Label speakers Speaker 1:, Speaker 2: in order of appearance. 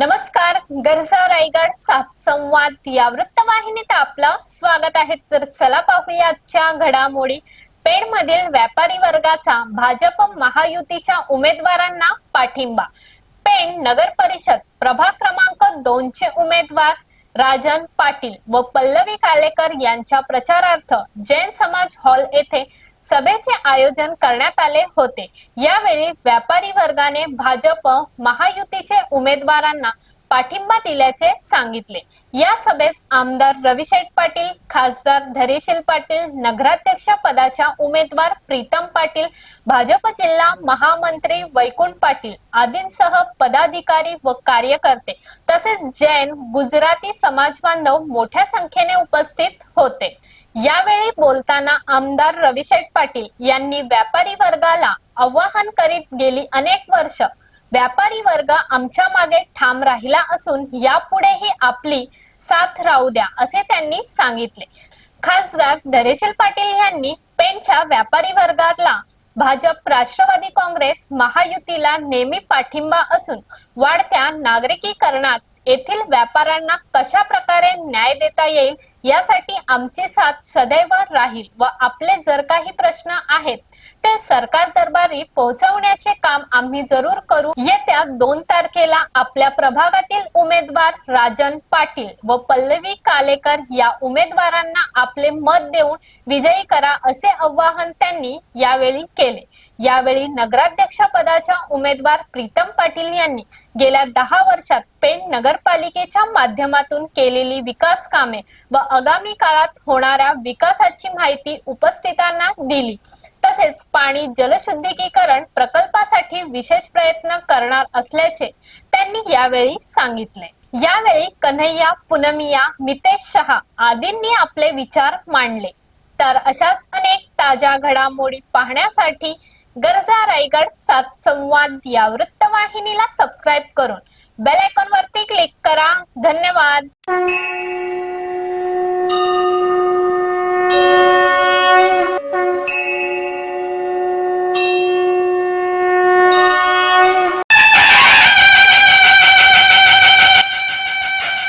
Speaker 1: नमस्कार गरजा रायगड सात संवाद या वृत्तवाहिनीत आपलं स्वागत आहे. तर चला पाहूया आजच्या घडामोडी. पेणमधील व्यापारी वर्गाचा भाजप महायुतीच्या उमेदवारांना पाठिंबा. पेण नगर परिषद प्रभाग क्रमांक दोनचे उमेदवार राजन पाटील व पल्लवी कालेकर यांच्या प्रचारार्थ जैन समाज हॉल येथे सभेचे आयोजन करण्यात आले होते. यावेळी व्यापारी वर्गाने भाजप महायुतीचे उमेदवारांना पाठिंबा दिल्याचे सांगितले. या सभेस आमदार रविशेठ पाटील खासदार धरेशील पाटील नगराध्यक्ष पदाच्या उमेदवार प्रीतम पाटील भाजप जिल्हा महामंत्री वैकुंठ पाटील आदींसह पदाधिकारी व कार्यकर्ते तसेच जैन गुजराती समाज बांधव मोठ्या संख्येने उपस्थित होते. यावेळी बोलताना आमदार रविशेठ पाटील यांनी व्यापारी वर्गाला आवाहन करीत गेली अनेक वर्ष. व्यापारी वर्ग आमच्या मागे ठाम राहिला असून यापुढेही आपली साथ राहू द्या असे त्यांनी सांगितले. खासदार धैर्यशील पाटील यांनी पेणच्या व्यापारी वर्गाला भाजप राष्ट्रवादी काँग्रेस महायुतीला नेहमी पाठिंबा असून वाढत्या नागरिकीकरणात येथील व्यापाऱ्यांना कशा प्रकारे न्याय देता येईल यासाठी आमची साथ सदैव राहील व आपले जर काही प्रश्न आहेत ते सरकार दरबारी पोहोचवण्याचे काम आम्ही जरूर करू. येत्या दोन तारखेला आपल्या प्रभागातील उमेदवार राजन पाटील व पल्लवी कालेकर या उमेदवारांना आपले मत देऊन विजयी करा असे आवाहन त्यांनी यावेळी केले. यावेळी नगराध्यक्ष पदाच्या उमेदवार प्रीतम पाटील यांनी गेल्या दहा वर्षात पेण नगरपालिकेच्या माध्यमातून केलेली विकास कामे व आगामी काळात होणाऱ्या विकासाची माहिती उपस्थितांना दिली. तसेच पाणी जलशुद्धीकरण प्रकल्पासाठी विशेष प्रयत्न करणार असल्याचे त्यांनी यावेळी सांगितले. यावेळी कन्हैया पुनमिया मितेश शहा आदींनी आपले विचार मांडले. तर अशाच अनेक ताज्या घडामोडी पाहण्यासाठी गरजा रायगड सात संवाद या वृत्तवाहिनीला सबस्क्राईब करून बेल आयकॉन वरती क्लिक करा. धन्यवाद.